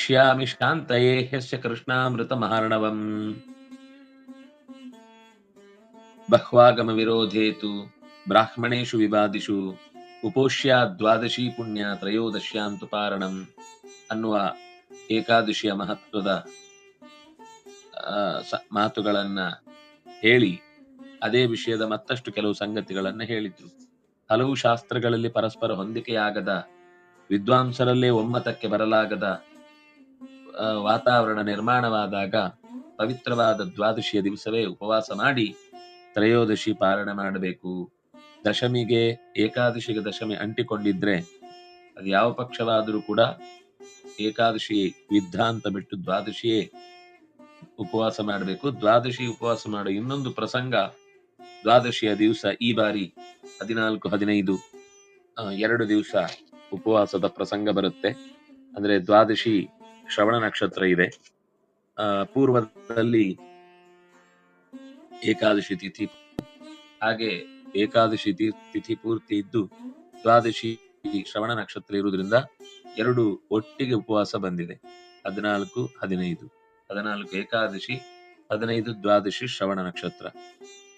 ಶಾಂತಯೇ ಹ್ಯಸ್ಯ ಕೃಷ್ಣಾಮೃತಮಹರ್ಣವಂ. ಬಹ್ವಾಗಮ ವಿರೋಧೇತು ಬ್ರಾಹ್ಮಣೇಷು ವಿವಾದಿಷು ಉಪೋಷ್ಯ ದ್ವಾದಶಿ ಪುಣ್ಯ ತ್ರಯೋದಶ್ಯಾಂತು ಪಾರಣಂ ಅನ್ನುವ ಏಕಾದಶಿಯ ಮಹತ್ವದ ಮಾತುಗಳನ್ನ ಹೇಳಿ ಅದೇ ವಿಷಯದ ಮತ್ತಷ್ಟು ಕೆಲವು ಸಂಗತಿಗಳನ್ನ ಹೇಳಿದ್ರು. ಹಲವು ಶಾಸ್ತ್ರಗಳಲ್ಲಿ ಪರಸ್ಪರ ಹೊಂದಿಕೆಯಾಗದ, ವಿದ್ವಾಂಸರಲ್ಲೇ ಒಮ್ಮತಕ್ಕೆ ಬರಲಾಗದ ವಾತಾವರಣ ನಿರ್ಮಾಣವಾದಾಗ ಪವಿತ್ರವಾದ ದ್ವಾದಶಿಯ ದಿವಸವೇ ಉಪವಾಸ ಮಾಡಿ ತ್ರಯೋದಶಿ ಪಾರಣ ಮಾಡಬೇಕು. ದಶಮಿಗೆ ಏಕಾದಶಿಗೆ ದಶಮಿ ಅಂಟಿಕೊಂಡಿದ್ರೆ ಅದು ಯಾವ ಪಕ್ಷವಾದರೂ ಕೂಡ ಏಕಾದಶಿ ವಿದ್ಧಾಂತ ಬಿಟ್ಟು ದ್ವಾದಶಿಯೇ ಉಪವಾಸ ಮಾಡಬೇಕು. ದ್ವಾದಶಿ ಉಪವಾಸ ಮಾಡೋ ಇನ್ನೊಂದು ಪ್ರಸಂಗ ದ್ವಾದಶಿಯ ದಿವಸ ಈ ಬಾರಿ ಹದಿನಾಲ್ಕು, ಹದಿನೈದು ಎರಡು ದಿವಸ ಉಪವಾಸದ ಪ್ರಸಂಗ ಬರುತ್ತೆ. ಅಂದ್ರೆ ದ್ವಾದಶಿ ಶ್ರವಣ ನಕ್ಷತ್ರ ಇದೆ. ಪೂರ್ವದಲ್ಲಿ ಏಕಾದಶಿ ತಿಥಿ ಹಾಗೆ ಏಕಾದಶಿ ತಿಥಿ ಪೂರ್ತಿ ಇದ್ದು ದ್ವಾದಶಿ ಶ್ರವಣ ನಕ್ಷತ್ರ ಇರುವುದರಿಂದ ಎರಡು ಒಟ್ಟಿಗೆ ಉಪವಾಸ ಬಂದಿದೆ. ಹದಿನಾಲ್ಕು, ಹದಿನೈದು. ಹದಿನಾಲ್ಕು ಏಕಾದಶಿ, ಹದಿನೈದು ದ್ವಾದಶಿ ಶ್ರವಣ ನಕ್ಷತ್ರ.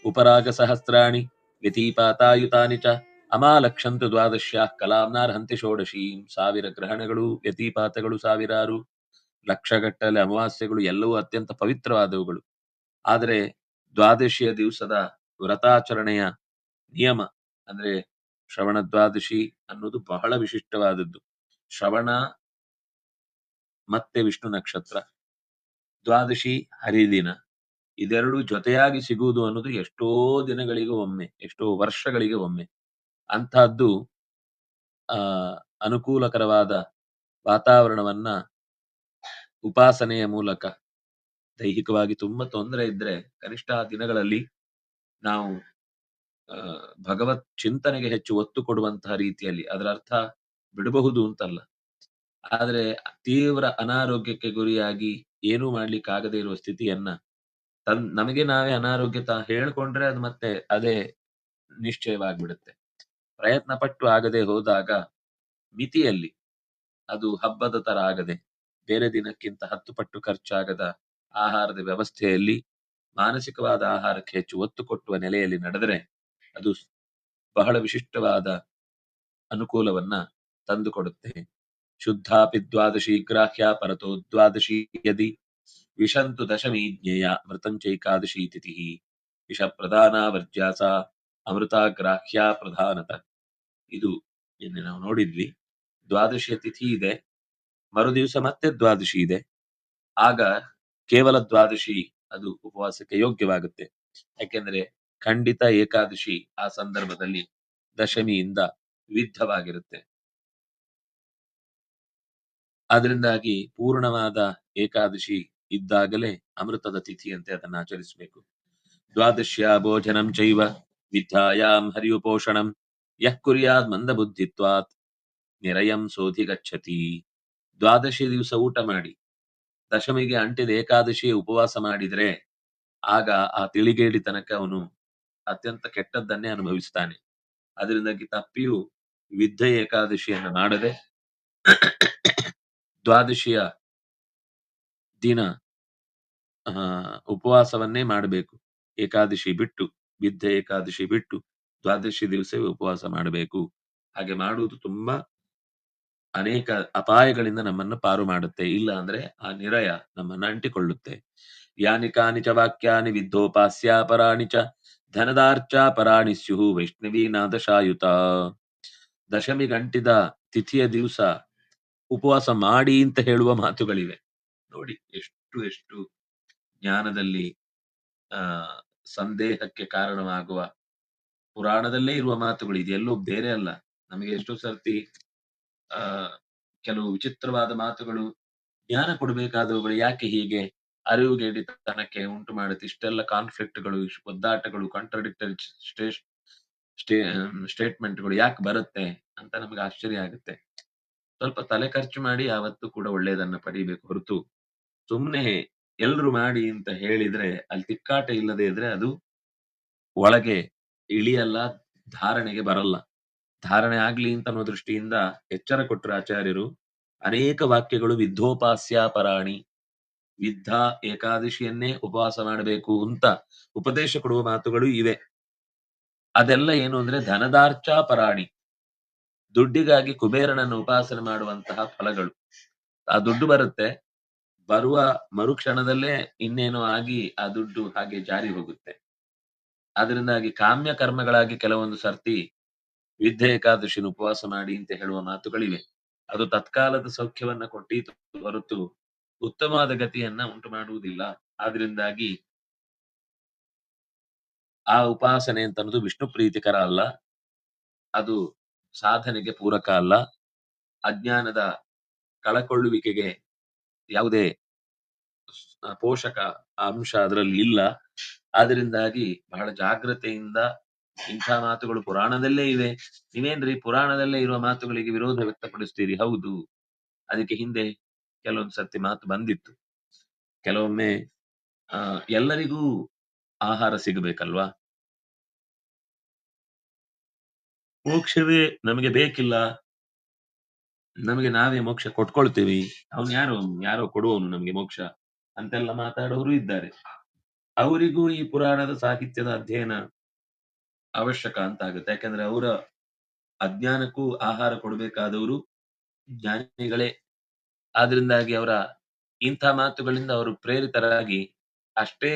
ಉಪರಾಗ ಸಹಸ್ರಾಣಿ ವ್ಯತೀಪಾತಾಯುತಾನಿ ಚ ಅಮಾಲಕ್ಷಂತು ದ್ವಾದಶ್ಯ ಕಲಾಂನಾರ್ಹಂತಿ ಷೋಡಶೀಂ ಸಾವಿರ ಗ್ರಹಣಗಳು ವ್ಯತಿಪಾತಗಳು ಸಾವಿರಾರು. ಲಕ್ಷಗಟ್ಟಲೆ ಅಮಾವಾಸ್ಯೆಗಳು ಎಲ್ಲವೂ ಅತ್ಯಂತ ಪವಿತ್ರವಾದವುಗಳು. ಆದರೆ ದ್ವಾದಶಿಯ ದಿವಸದ ವ್ರತಾಚರಣೆಯ ನಿಯಮ, ಅಂದ್ರೆ ಶ್ರವಣ ದ್ವಾದಶಿ ಅನ್ನೋದು ಬಹಳ ವಿಶಿಷ್ಟವಾದದ್ದು. ಶ್ರವಣ ಮತ್ತೆ ವಿಷ್ಣು ನಕ್ಷತ್ರ, ದ್ವಾದಶಿ ಹರಿದಿನ, ಇದೆರಡು ಜೊತೆಯಾಗಿ ಸಿಗುವುದು ಅನ್ನೋದು ಎಷ್ಟೋ ದಿನಗಳಿಗೆ ಒಮ್ಮೆ, ಎಷ್ಟೋ ವರ್ಷಗಳಿಗೆ ಒಮ್ಮೆ. ಅಂತಹದ್ದು ಅನುಕೂಲಕರವಾದ ವಾತಾವರಣವನ್ನ ಉಪಾಸನೆಯ ಮೂಲಕ ದೈಹಿಕವಾಗಿ ತುಂಬಾ ತೊಂದರೆ ಇದ್ರೆ ಕನಿಷ್ಠ ದಿನಗಳಲ್ಲಿ ನಾವು ಭಗವತ್ ಚಿಂತನೆಗೆ ಹೆಚ್ಚು ಒತ್ತು ಕೊಡುವಂತಹ ರೀತಿಯಲ್ಲಿ ಅದರ ಅರ್ಥ ಬಿಡಬಹುದು ಅಂತಲ್ಲ. ಆದ್ರೆ ತೀವ್ರ ಅನಾರೋಗ್ಯಕ್ಕೆ ಗುರಿಯಾಗಿ ಏನೂ ಮಾಡ್ಲಿಕ್ಕೆ ಆಗದೆ ಇರುವ ಸ್ಥಿತಿಯನ್ನ ತನ್, ನಮಗೆ ನಾವೇ ಅನಾರೋಗ್ಯತ ಹೇಳ್ಕೊಂಡ್ರೆ ಅದು ಮತ್ತೆ ಅದೇ ನಿಶ್ಚಯವಾಗ್ಬಿಡುತ್ತೆ. ಪ್ರಯತ್ನ ಪಟ್ಟು ಆಗದೆ ಹೋದಾಗ ಮಿತಿಯಲ್ಲಿ ಅದು ಹಬ್ಬದ ತರ ಆಗದೆ ಬೇರೆ ದಿನಕ್ಕಿಂತ ಹತ್ತು ಪಟ್ಟು ಖರ್ಚಾಗದ ಆಹಾರದ ವ್ಯವಸ್ಥೆಯಲ್ಲಿ ಮಾನಸಿಕವಾದ ಆಹಾರಕ್ಕೆ ಹೆಚ್ಚು ಒತ್ತು ಕೊಟ್ಟುವ ನೆಲೆಯಲ್ಲಿ ನಡೆದರೆ ಅದು ಬಹಳ ವಿಶಿಷ್ಟವಾದ ಅನುಕೂಲವನ್ನ ತಂದುಕೊಡುತ್ತೆ. ಶುದ್ಧಾಪಿ ದ್ವಾದಶಿ ಗ್ರಾಹ್ಯ ಪರತೋ ದ್ವಾದಶಿ ಯದಿ ವಿಷಂತು ದಶಮಿ ಜ್ಞೇಯ ಮೃತಂಚೈಕಾದಶಿ ತಿಥಿ ವಿಷ ಪ್ರಧಾನ ವರ್ಜ್ಯಾಸ ಅಮೃತ ಗ್ರಾಹ್ಯ ಪ್ರಧಾನತ. ಇದು ನಿನ್ನೆ ನಾವು ನೋಡಿದ್ವಿ. ದ್ವಾದಶಿಯ ತಿಥಿ ಇದೆ. ಮರುದಿವಸ ಮತ್ತೆ ದ್ವಾದಶಿ ಇದೆ. ಆಗ ಕೇವಲ ದ್ವಾದಶಿ ಅದು ಉಪವಾಸಕ್ಕೆ ಯೋಗ್ಯವಾಗುತ್ತೆ. ಯಾಕೆಂದ್ರೆ ಖಂಡಿತ ಏಕಾದಶಿ ಆ ಸಂದರ್ಭದಲ್ಲಿ ದಶಮಿಯಿಂದ ವಿದ್ಧವಾಗಿರುತ್ತೆ ಅದರಿಂದಾಗಿ ಪೂರ್ಣವಾದ ಏಕಾದಶಿ ಇದ್ದಾಗಲೇ ಅಮೃತದ ತಿಥಿಯಂತೆ ಅದನ್ನು ಆಚರಿಸಬೇಕು. ದ್ವಾದಶ್ಯ ಭೋಜನಂ ಚೈವ ವಿದ್ಯಾಯಾಮ್ ಹರಿಯುಪೋಷಣಂ ಯಃ ಕುರಿಯಾದ್ ಮಂದಬುದ್ಧಿತ್ವಾತ್ ನಿರಯಂ ಸೋಧಿ ಗಚ್ಚತಿ ದ್ವಾದಶಿ ದಿವಸ ಊಟ ಮಾಡಿ, ದಶಮಿಗೆ ಅಂಟಿದ ಏಕಾದಶಿ ಉಪವಾಸ ಮಾಡಿದ್ರೆ ಆಗ ಆ ತಿಳಿಗೇಡಿ ತನಕ ಅವನು ಅತ್ಯಂತ ಕೆಟ್ಟದ್ದನ್ನೇ ಅನುಭವಿಸ್ತಾನೆ. ಅದರಿಂದಾಗಿ ತಪ್ಪಿಯು ವಿದ್ಯ ಏಕಾದಶಿಯನ್ನು ಮಾಡದೆ ದ್ವಾದಶಿಯ ದಿನ ಉಪವಾಸವನ್ನೇ ಮಾಡಬೇಕು. ಏಕಾದಶಿ ಬಿಟ್ಟು ವಿದ್ಯ ಏಕಾದಶಿ ಬಿಟ್ಟು ದ್ವಾದಶಿ ದಿವಸವೇ ಉಪವಾಸ ಮಾಡಬೇಕು. ಹಾಗೆ ಮಾಡುವುದು ತುಂಬಾ ಅನೇಕ ಅಪಾಯಗಳಿಂದ ನಮ್ಮನ್ನು ಪಾರು ಮಾಡುತ್ತೆ. ಇಲ್ಲ ಅಂದ್ರೆ ಆ ನಿರಯ ನಮ್ಮನ್ನು ಅಂಟಿಕೊಳ್ಳುತ್ತೆ. ಯಾನಿಕಾನಿ ಚ ವಾಕ್ಯಾನಿ ವಿದ್ಧೋಪಾಸ್ಯಾಪರಾಣಿ ಚ ಧನದಾರ್ಚಾಪರಾಣಿ ಸ್ಯು ವೈಷ್ಣವೀನಾದಶಾಯುತ ದಶಮಿ ಗಂಟಿದ ತಿಥಿಯ ದಿವಸ ಉಪವಾಸ ಮಾಡಿ ಅಂತ ಹೇಳುವ ಮಾತುಗಳಿವೆ. ನೋಡಿ, ಎಷ್ಟು ಎಷ್ಟು ಜ್ಞಾನದಲ್ಲಿ, ಆ, ಸಂದೇಹಕ್ಕೆ ಕಾರಣವಾಗುವ ಪುರಾಣದಲ್ಲೇ ಇರುವ ಮಾತುಗಳು. ಇದೆಲ್ಲೂ ಬೇರೆ ಅಲ್ಲ. ನಮಗೆ ಎಷ್ಟೋ ಸರ್ತಿ ಕೆಲವು ವಿಚಿತ್ರವಾದ ಮಾತುಗಳು, ಜ್ಞಾನ ಕೊಡಬೇಕಾದವುಗಳು ಯಾಕೆ ಹೀಗೆ ಅರಿವುಗೆಡಿತನಕ್ಕೆ ಉಂಟು ಮಾಡುತ್ತೆ? ಇಷ್ಟೆಲ್ಲ ಕಾನ್ಫ್ಲಿಕ್ಟ್ಗಳು ಒದ್ದಾಟಗಳು ಕಾಂಟ್ರಡಿಕ್ಟರಿ ಸ್ಟೇ ಸ್ಟೇಟ್ಮೆಂಟ್ಗಳು ಯಾಕೆ ಬರುತ್ತೆ ಅಂತ ನಮಗೆ ಆಶ್ಚರ್ಯ ಆಗುತ್ತೆ. ಸ್ವಲ್ಪ ತಲೆ ಖರ್ಚು ಮಾಡಿ ಯಾವತ್ತೂ ಕೂಡ ಒಳ್ಳೆಯದನ್ನ ಪಡಿಬೇಕು ಹೊರತು ಸುಮ್ಮನೆ ಎಲ್ರು ಮಾಡಿ ಅಂತ ಹೇಳಿದ್ರೆ, ಅಲ್ಲಿ ತಿಕ್ಕಾಟ ಇಲ್ಲದೆ ಇದ್ರೆ ಅದು ಒಳಗೆ ಇಳಿಯಲ್ಲ, ಧಾರಣೆಗೆ ಬರಲ್ಲ. ಧಾರಣೆ ಆಗ್ಲಿ ಅಂತ ಅನ್ನೋ ದೃಷ್ಟಿಯಿಂದ ಎಚ್ಚರ ಕೊಟ್ಟರು ಆಚಾರ್ಯರು, ಅನೇಕ ವಾಕ್ಯಗಳು ವಿದ್ಧೋಪಾಸ್ಯಾಪರಾಣಿ ವಿದ್ಧ ಏಕಾದಶಿಯನ್ನೇ ಉಪವಾಸ ಮಾಡಬೇಕು ಅಂತ ಉಪದೇಶ ಕೊಡುವ ಮಾತುಗಳು ಇವೆ. ಅದೆಲ್ಲ ಏನು ಅಂದ್ರೆ ಧನದಾರ್ಚಾ ಪರಾಣಿ, ದುಡ್ಡಿಗಾಗಿ ಕುಬೇರನನ್ನು ಉಪಾಸನೆ ಮಾಡುವಂತಹ ಫಲಗಳು. ಆ ದುಡ್ಡು ಬರುತ್ತೆ, ಬರುವ ಮರುಕ್ಷಣದಲ್ಲೇ ಇನ್ನೇನೋ ಆಗಿ ಆ ದುಡ್ಡು ಹಾಗೆ ಜಾರಿ ಹೋಗುತ್ತೆ. ಅದರಿಂದಾಗಿ ಕಾಮ್ಯ ಕರ್ಮಗಳಾಗಿ ಕೆಲವೊಂದು ಸರ್ತಿ ವಿದ್ಯೆ ಏಕಾದಶಿನ ಉಪವಾಸ ಮಾಡಿ ಅಂತ ಹೇಳುವ ಮಾತುಗಳಿವೆ. ಅದು ತತ್ಕಾಲದ ಸೌಖ್ಯವನ್ನ ಕೊಟ್ಟೀತು, ಹೊರತು ಉತ್ತಮವಾದ ಗತಿಯನ್ನ ಉಂಟು ಮಾಡುವುದಿಲ್ಲ. ಆದ್ರಿಂದಾಗಿ ಆ ಉಪಾಸನೆ ಅಂತ ಅನ್ನೋದು ವಿಷ್ಣು ಪ್ರೀತಿಕರ ಅಲ್ಲ. ಅದು ಸಾಧನೆಗೆ ಪೂರಕ ಅಲ್ಲ. ಅಜ್ಞಾನದ ಕಳಕೊಳ್ಳುವಿಕೆಗೆ ಯಾವುದೇ ಪೋಷಕ ಅಂಶ ಅದರಲ್ಲಿ ಇಲ್ಲ. ಆದ್ರಿಂದಾಗಿ ಬಹಳ ಜಾಗ್ರತೆಯಿಂದ ಇಂಥ ಮಾತುಗಳು ಪುರಾಣದಲ್ಲೇ ಇವೆ. ನೀವೇನ್ರಿ ಪುರಾಣದಲ್ಲೇ ಇರುವ ಮಾತುಗಳಿಗೆ ವಿರೋಧ ವ್ಯಕ್ತಪಡಿಸ್ತೀರಿ? ಹೌದು. ಅದಕ್ಕೆ ಹಿಂದೆ ಕೆಲವೊಂದು ಸರ್ತಿ ಮಾತು ಬಂದಿತ್ತು. ಕೆಲವೊಮ್ಮೆ ಎಲ್ಲರಿಗೂ ಆಹಾರ ಸಿಗಬೇಕಲ್ವಾ? ಮೋಕ್ಷವೇ ನಮಗೆ ಬೇಕಿಲ್ಲ. ನಮಗೆ ನಾವೇ ಮೋಕ್ಷ ಕೊಟ್ಕೊಳ್ತೀವಿ. ಅವನು ಯಾರು? ಯಾರೋ ಕೊಡುವವನು ನಮಗೆ ಮೋಕ್ಷ ಅಂತೆಲ್ಲ ಮಾತಾಡೋರು ಇದ್ದಾರೆ. ಅವರಿಗೂ ಈ ಪುರಾಣದ ಸಾಹಿತ್ಯದ ಅಧ್ಯಯನ ಅವಶ್ಯಕ ಅಂತ ಆಗುತ್ತೆ. ಯಾಕಂದ್ರೆ ಅವರ ಅಜ್ಞಾನಕ್ಕೂ ಆಹಾರ ಕೊಡಬೇಕಾದವರು ಜ್ಞಾನಿಗಳೇ. ಆದ್ರಿಂದಾಗಿ ಅವರ ಇಂಥ ಮಾತುಗಳಿಂದ ಅವರು ಪ್ರೇರಿತರಾಗಿ ಅಷ್ಟೇ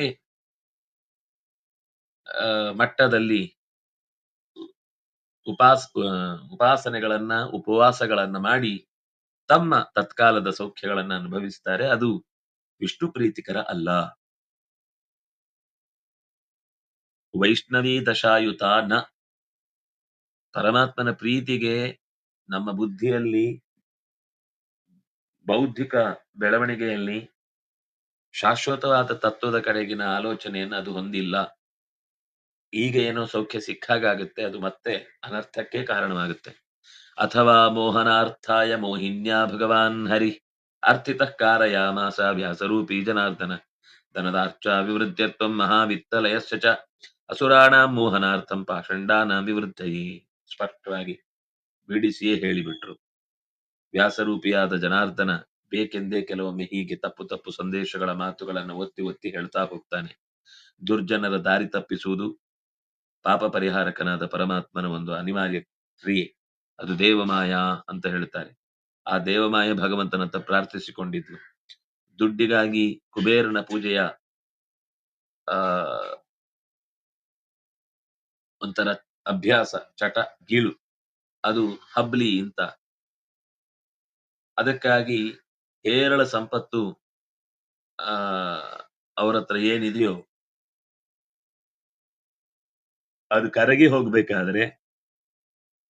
ಮಟ್ಟದಲ್ಲಿ ಉಪಾಸ ಉಪಾಸನೆಗಳನ್ನ, ಉಪವಾಸಗಳನ್ನ ಮಾಡಿ ತಮ್ಮ ತತ್ಕಾಲದ ಸೌಖ್ಯಗಳನ್ನ ಅನುಭವಿಸ್ತಾರೆ. ಅದು ವಿಷ್ಣು ಪ್ರೀತಿಕರ ಅಲ್ಲ. ವೈಷ್ಣವಿ ದಶಾಯುತ ನ ಪರಮಾತ್ಮನ ಪ್ರೀತಿಗೆ ನಮ್ಮ ಬುದ್ಧಿಯಲ್ಲಿ, ಬೌದ್ಧಿಕ ಬೆಳವಣಿಗೆಯಲ್ಲಿ ಶಾಶ್ವತವಾದ ತತ್ವದ ಕಡೆಗಿನ ಆಲೋಚನೆಯನ್ನು ಅದು ಹೊಂದಿಲ್ಲ. ಈಗ ಏನೋ ಸೌಖ್ಯ ಸಿಕ್ಕಾಗುತ್ತೆ ಅದು ಮತ್ತೆ ಅನರ್ಥಕ್ಕೆ ಕಾರಣವಾಗುತ್ತೆ. ಅಥವಾ ಮೋಹನಾರ್ಥಾಯ ಮೋಹಿನ್ಯಾ ಭಗವಾನ್ ಹರಿ ಅರ್ಥಿತ ಕಾರಯಾಮಾಸ ವ್ಯಾಸರೂಪಿ ಜನಾರ್ದನ ಧನದಾರ್ಚ ವಿವೃದ್ಧತ್ವ ಮಹಾವಿತ್ತಲಯಸ್ಯ ಚ. ಅಸುರಾಣಾಂ ಮೋಹನಾರ್ಥಂ ಪಾಷಂಡಾನಾಂ ವಿವೃದ್ಧಯಿ ಸ್ಪಷ್ಟವಾಗಿ ಬಿಡಿಸಿಯೇ ಹೇಳಿಬಿಟ್ರು. ವ್ಯಾಸರೂಪಿಯಾದ ಜನಾರ್ದನ ಬೇಕೆಂದೇ ಕೆಲವೊಮ್ಮೆ ಹೀಗೆ ತಪ್ಪು ತಪ್ಪು ಸಂದೇಶಗಳ ಮಾತುಗಳನ್ನು ಒತ್ತಿ ಒತ್ತಿ ಹೇಳ್ತಾ ಹೋಗ್ತಾನೆ. ದುರ್ಜನರ ದಾರಿ ತಪ್ಪಿಸುವುದು ಪಾಪ ಪರಿಹಾರಕನಾದ ಪರಮಾತ್ಮನ ಒಂದು ಅನಿವಾರ್ಯ ಕ್ರಿಯೆ. ಅದು ದೇವಮಾಯ ಅಂತ ಹೇಳ್ತಾರೆ. ಆ ದೇವಮಾಯ ಭಗವಂತನಂತ ಪ್ರಾರ್ಥಿಸಿಕೊಂಡಿದ್ಲು. ದುಡ್ಡಿಗಾಗಿ ಕುಬೇರನ ಪೂಜೆಯ, ಆ ಒಂಥರ ಅಭ್ಯಾಸ, ಚಟ, ಗೀಳು. ಅದು ಹಬ್ಲಿ ಅಂತ. ಅದಕ್ಕಾಗಿ ಹೇರಳ ಸಂಪತ್ತು, ಆ, ಅವ್ರ ಹತ್ರ ಏನಿದೆಯೋ ಅದು ಕರಗಿ ಹೋಗ್ಬೇಕಾದ್ರೆ,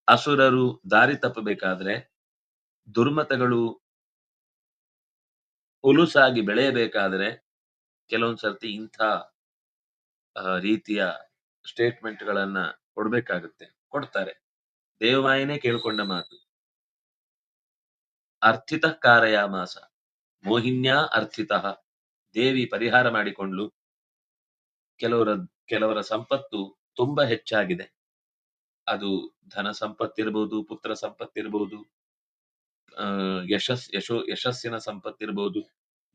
ಅಸುರರು ದಾರಿ ತಪ್ಪಬೇಕಾದ್ರೆ, ದುರ್ಮತಗಳು ಹುಲುಸಾಗಿ ಬೆಳೆಯಬೇಕಾದ್ರೆ ಕೆಲವೊಂದ್ ಸರ್ತಿ ಇಂಥ ರೀತಿಯ ಸ್ಟೇಟ್ಮೆಂಟ್ ಗಳನ್ನ ಕೊಡ್ಬೇಕಾಗುತ್ತೆ, ಕೊಡ್ತಾರೆ. ದೇವಾಯಿನೇ ಕೇಳ್ಕೊಂಡ ಮಾತು. ಅರ್ಥಿತ ಕಾರಯಾಮಾಸ, ಮೋಹಿನ್ಯಾ ಅರ್ಥಿತ, ದೇವಿ ಪರಿಹಾರ ಮಾಡಿಕೊಂಡ್ಲು. ಕೆಲವರ ಕೆಲವರ ಸಂಪತ್ತು ತುಂಬಾ ಹೆಚ್ಚಾಗಿದೆ. ಅದು ಧನ ಸಂಪತ್ತಿರ್ಬಹುದು ಪುತ್ರ ಸಂಪತ್ತಿರ್ಬಹುದು ಯಶಸ್, ಯಶೋ, ಯಶಸ್ಸಿನ ಸಂಪತ್ತಿರಬಹುದು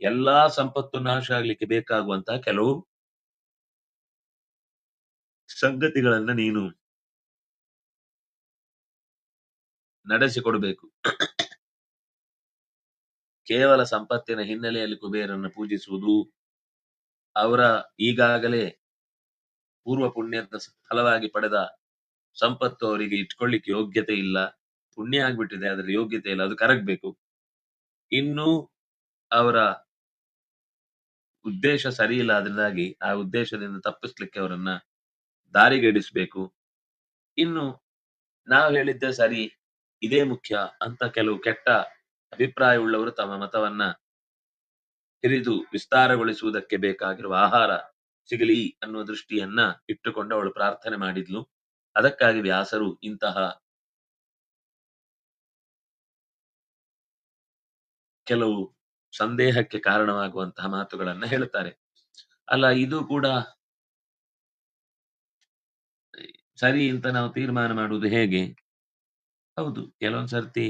ಎಲ್ಲಾ ಸಂಪತ್ತು ನಾಶ ಆಗ್ಲಿಕ್ಕೆ ಬೇಕಾಗುವಂತಹ ಕೆಲವು ಸಂಗತಿಗಳನ್ನ ನೀನು ನಡೆಸಿಕೊಡಬೇಕು. ಕೇವಲ ಸಂಪತ್ತಿನ ಹಿನ್ನೆಲೆಯಲ್ಲಿ ಕುಬೇರನ್ನು ಪೂಜಿಸುವುದು ಅವರ ಈಗಾಗಲೇ ಪೂರ್ವ ಪುಣ್ಯದ ಫಲವಾಗಿ ಪಡೆದ ಸಂಪತ್ತು ಅವರಿಗೆ ಇಟ್ಕೊಳ್ಳಿಕ್ಕೆ ಯೋಗ್ಯತೆ ಇಲ್ಲ. ಪುಣ್ಯ ಆಗ್ಬಿಟ್ಟಿದೆ, ಅದರ ಯೋಗ್ಯತೆ ಇಲ್ಲ, ಅದು ಕರಗ್ಬೇಕು. ಇನ್ನು ಅವರ ಉದ್ದೇಶ ಸರಿ ಇಲ್ಲ ಅದರಿಂದಾಗಿ ಆ ಉದ್ದೇಶದಿಂದ ತಪ್ಪಿಸ್ಲಿಕ್ಕೆ ಅವರನ್ನ ದಾರಿಗೆಡಿಸ್ಬೇಕು. ಇನ್ನು ನಾವು ಹೇಳಿದ್ದೆ ಸರಿ, ಇದೇ ಮುಖ್ಯ ಅಂತ ಕೆಲವು ಕೆಟ್ಟ ಅಭಿಪ್ರಾಯವುಳ್ಳವರು ತಮ್ಮ ಮತವನ್ನ ಹಿರಿದು ವಿಸ್ತಾರಗೊಳಿಸುವುದಕ್ಕೆ ಬೇಕಾಗಿರುವ ಆಹಾರ ಸಿಗಲಿ ಅನ್ನುವ ದೃಷ್ಟಿಯನ್ನ ಇಟ್ಟುಕೊಂಡು ಅವಳು ಪ್ರಾರ್ಥನೆ ಮಾಡಿದ್ಲು. ಅದಕ್ಕಾಗಿ ವ್ಯಾಸರು ಇಂತಹ ಕೆಲವು ಸಂದೇಹಕ್ಕೆ ಕಾರಣವಾಗುವಂತಹ ಮಾತುಗಳನ್ನ ಹೇಳುತ್ತಾರೆ. ಅಲ್ಲ, ಇದು ಕೂಡ ಸರಿ ಅಂತ ನಾವು ತೀರ್ಮಾನ ಮಾಡುವುದು ಹೇಗೆ? ಹೌದು, ಕೆಲವೊಂದ್ ಸರ್ತಿ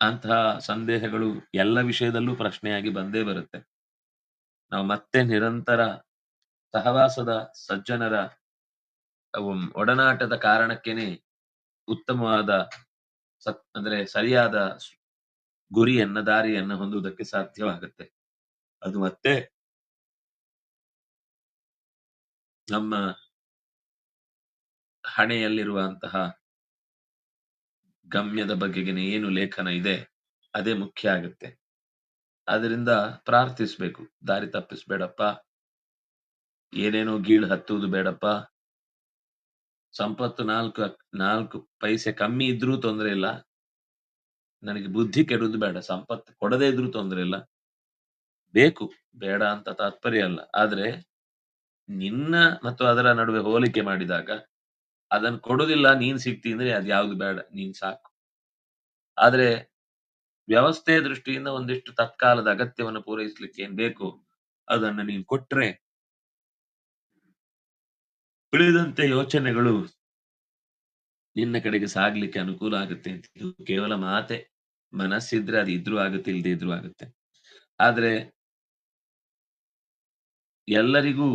ಅಂತಹ ಸಂದೇಹಗಳು ಎಲ್ಲ ವಿಷಯದಲ್ಲೂ ಪ್ರಶ್ನೆಯಾಗಿ ಬಂದೇ ಬರುತ್ತೆ. ನಾವು ಮತ್ತೆ ನಿರಂತರ ಸಹವಾಸದ ಸಜ್ಜನರ ಒಡನಾಟದ ಕಾರಣಕ್ಕೇನೆ ಉತ್ತಮವಾದ ಸತ್, ಅಂದ್ರೆ ಸರಿಯಾದ ಗುರಿಯನ್ನ, ದಾರಿಯನ್ನ ಹೊಂದುವುದಕ್ಕೆ ಸಾಧ್ಯವಾಗುತ್ತೆ. ಅದು ಮತ್ತೆ ನಮ್ಮ ಹಣೆಯಲ್ಲಿರುವಂತಹ ಗಮ್ಯದ ಬಗೆಗಿನ ಏನು ಲೇಖನ ಇದೆ, ಅದೇ ಮುಖ್ಯ ಆಗುತ್ತೆ. ಅದರಿಂದ ಪ್ರಾರ್ಥಿಸ್ಬೇಕು. ದಾರಿ ತಪ್ಪಿಸ್ಬೇಡಪ್ಪ. ಏನೇನೋ ಗೀಳು ಹತ್ತುವುದು ಬೇಡಪ್ಪ. ಸಂಪತ್ತು ನಾಲ್ಕು ನಾಲ್ಕು ಪೈಸೆ ಕಮ್ಮಿ ಇದ್ರೂ ತೊಂದರೆ ಇಲ್ಲ. ನನಗೆ ಬುದ್ಧಿ ಕೆಡುವುದು ಬೇಡ. ಸಂಪತ್ತು ಕೊಡದೇ ಇದ್ರೂ ತೊಂದರೆ ಇಲ್ಲ. ಬೇಕು, ಬೇಡ ಅಂತ ತಾತ್ಪರ್ಯ ಅಲ್ಲ. ಆದ್ರೆ ನಿನ್ನ ಮತ್ತು ಅದರ ನಡುವೆ ಹೋಲಿಕೆ ಮಾಡಿದಾಗ ಅದನ್ನು ಕೊಡೋದಿಲ್ಲ, ನೀನ್ ಸಿಗ್ತಿ ಅಂದ್ರೆ ಅದು ಯಾವ್ದು ಬೇಡ ನೀನ್ ಸಾಕು. ಆದ್ರೆ ವ್ಯವಸ್ಥೆ ದೃಷ್ಟಿಯಿಂದ ಒಂದಿಷ್ಟು ತತ್ಕಾಲದ ಅಗತ್ಯವನ್ನು ಪೂರೈಸಲಿಕ್ಕೆ ಏನ್ ಬೇಕು, ಅದನ್ನ ನೀನ್ ಕೊಟ್ರೆ ಉಳಿದಂತೆ ಯೋಚನೆಗಳು ನಿನ್ನ ಕಡೆಗೆ ಸಾಗ್ಲಿಕ್ಕೆ ಅನುಕೂಲ ಆಗುತ್ತೆ ಅಂತ ಕೇವಲ ಮಾತೆ. ಮನಸ್ಸಿದ್ರೆ ಅದು ಇದ್ರೂ ಆಗುತ್ತೆ, ಇಲ್ದೇ ಇದ್ರೂ ಆಗುತ್ತೆ. ಆದ್ರೆ ಎಲ್ಲರಿಗೂ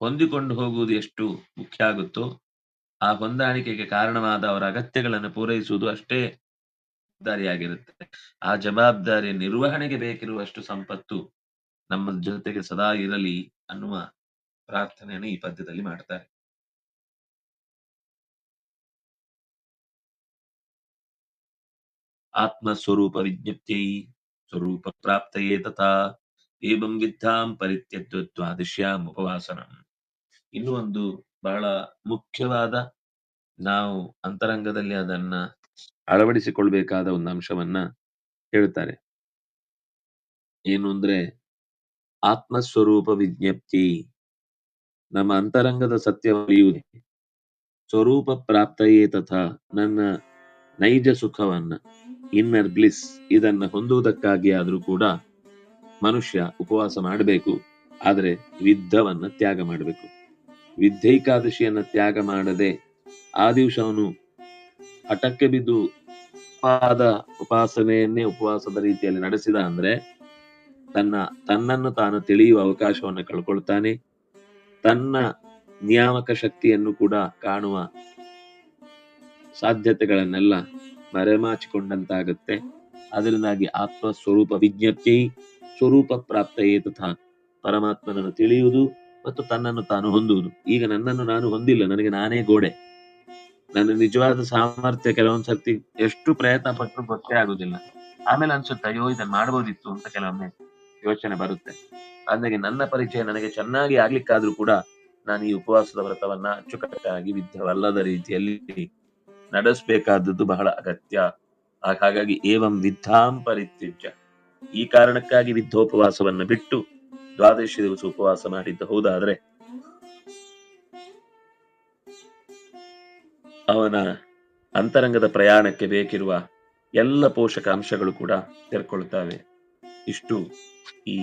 ಹೊಂದಿಕೊಂಡು ಹೋಗುವುದು ಎಷ್ಟು ಮುಖ್ಯ ಆಗುತ್ತೋ ಆ ಹೊಂದಾಣಿಕೆಗೆ ಕಾರಣವಾದ ಅವರ ಅಗತ್ಯಗಳನ್ನು ಪೂರೈಸುವುದು ಅಷ್ಟೇ ಜವಾಬ್ದಾರಿಯಾಗಿರುತ್ತೆ. ಆ ಜವಾಬ್ದಾರಿಯ ನಿರ್ವಹಣೆಗೆ ಬೇಕಿರುವಷ್ಟು ಸಂಪತ್ತು ನಮ್ಮ ಜೊತೆಗೆ ಸದಾ ಇರಲಿ ಅನ್ನುವ ಪ್ರಾರ್ಥನೆಯನ್ನು ಈ ಪದ್ಯದಲ್ಲಿ ಮಾಡ್ತಾರೆ. ಆತ್ಮಸ್ವರೂಪ ವಿಜ್ಞಪ್ತಿಯೈ ಸ್ವರೂಪ ಪ್ರಾಪ್ತಯೇ ತಥಾ ಏವಂ ವಿದ್ಯಾಂ ಪರಿತ್ಯಜ್ಯ ದ್ವಾದಶ್ಯಾಂ ಉಪವಾಸನಂ ಇನ್ನು ಒಂದು ಬಹಳ ಮುಖ್ಯವಾದ ನಾವು ಅಂತರಂಗದಲ್ಲಿ ಅದನ್ನ ಅಳವಡಿಸಿಕೊಳ್ಬೇಕಾದ ಒಂದು ಅಂಶವನ್ನ ಹೇಳ್ತಾರೆ. ಏನು ಅಂದ್ರೆ ಆತ್ಮಸ್ವರೂಪ ವಿಜ್ಞಪ್ತಿ. ನಮ್ಮ ಅಂತರಂಗದ ಸತ್ಯ ಅರಿಯುವುದು ಸ್ವರೂಪ ಪ್ರಾಪ್ತಯೇ ತಥಾ ನನ್ನ ನೈಜ ಸುಖವನ್ನ ಇನ್ನರ್ ಬ್ಲಿಸ್ ಇದನ್ನ ಹೊಂದುವುದಕ್ಕಾಗಿ ಆದ್ರೂ ಕೂಡ ಮನುಷ್ಯ ಉಪವಾಸ ಮಾಡಬೇಕು, ಆದರೆ ವಿದ್ಧವನ್ನ ತ್ಯಾಗ ಮಾಡಬೇಕು. ವಿದ್ಯೈಕಾದಶಿಯನ್ನ ತ್ಯಾಗ ಮಾಡದೆ ಆ ದಿವಸ ಅವನು ಹಠಕ್ಕೆ ಬಿದ್ದು ಪಾದ ಉಪಾಸನೆಯನ್ನೇ ಉಪವಾಸದ ರೀತಿಯಲ್ಲಿ ನಡೆಸಿದ ಅಂದ್ರೆ ತನ್ನ ತನ್ನನ್ನು ತಾನು ತಿಳಿಯುವ ಅವಕಾಶವನ್ನು ಕಳ್ಕೊಳ್ತಾನೆ. ತನ್ನ ನಿಯಾಮಕ ಶಕ್ತಿಯನ್ನು ಕೂಡ ಕಾಣುವ ಸಾಧ್ಯತೆಗಳನ್ನೆಲ್ಲ ಮರೆಮಾಚಿಕೊಂಡಂತಾಗುತ್ತೆ. ಅದರಿಂದಾಗಿ ಆತ್ಮ ಸ್ವರೂಪ ವಿಜ್ಞಪ್ತಿ ಸ್ವರೂಪ ಪ್ರಾಪ್ತಯೇ ತಥಾ ಪರಮಾತ್ಮನನ್ನು ತಿಳಿಯುವುದು. ಮತ್ತು ತನ್ನನ್ನು ತಾನು ಹೊಂದುವುದು. ಈಗ ನನ್ನನ್ನು ನಾನು ಹೊಂದಿಲ್ಲ, ನನಗೆ ನಾನೇ ಗೋಡೆ. ನನ್ನ ನಿಜವಾದ ಸಾಮರ್ಥ್ಯ ಕೆಲವೊಂದ್ ಸರ್ತಿ ಎಷ್ಟು ಪ್ರಯತ್ನ ಪಟ್ಟರು ಗೊತ್ತೇ ಆಗುದಿಲ್ಲ ಆಮೇಲೆ ಅನ್ಸುತ್ತೆ, ಅಯ್ಯೋ ಇದನ್ನ ಮಾಡಬಹುದಿತ್ತು ಅಂತ ಕೆಲವೊಮ್ಮೆ ಯೋಚನೆ ಬರುತ್ತೆ. ಅಂದಾಗೆ ನನ್ನ ಪರಿಚಯ ನನಗೆ ಚೆನ್ನಾಗಿ ಆಗ್ಲಿಕ್ಕಾದ್ರೂ ಕೂಡ ನಾನು ಈ ಉಪವಾಸದ ವ್ರತವನ್ನ ಅಚ್ಚುಕಟ್ಟಾಗಿ ವಿದ್ಯವಲ್ಲದ ರೀತಿಯಲ್ಲಿ ನಡೆಸಬೇಕಾದದ್ದು ಬಹಳ ಅಗತ್ಯ. ಹಾಗಾಗಿ ಏವಂ ವಿದ್ಧಾಂ ಪರಿತ್ಯಜ್ಯ. ಈ ಕಾರಣಕ್ಕಾಗಿ ವಿದ್ಧೋಪವಾಸವನ್ನ ಬಿಟ್ಟು ದ್ವಾದಶಿ ದಿವಸ ಉಪವಾಸ ಮಾಡಿದ್ದ ಹೌದಾದ್ರೆ ಅವನ ಅಂತರಂಗದ ಪ್ರಯಾಣಕ್ಕೆ ಬೇಕಿರುವ ಎಲ್ಲ ಪೋಷಕ ಅಂಶಗಳು ಕೂಡ ತೆರ್ಕೊಳ್ತಾವೆ. ಇಷ್ಟು ಈ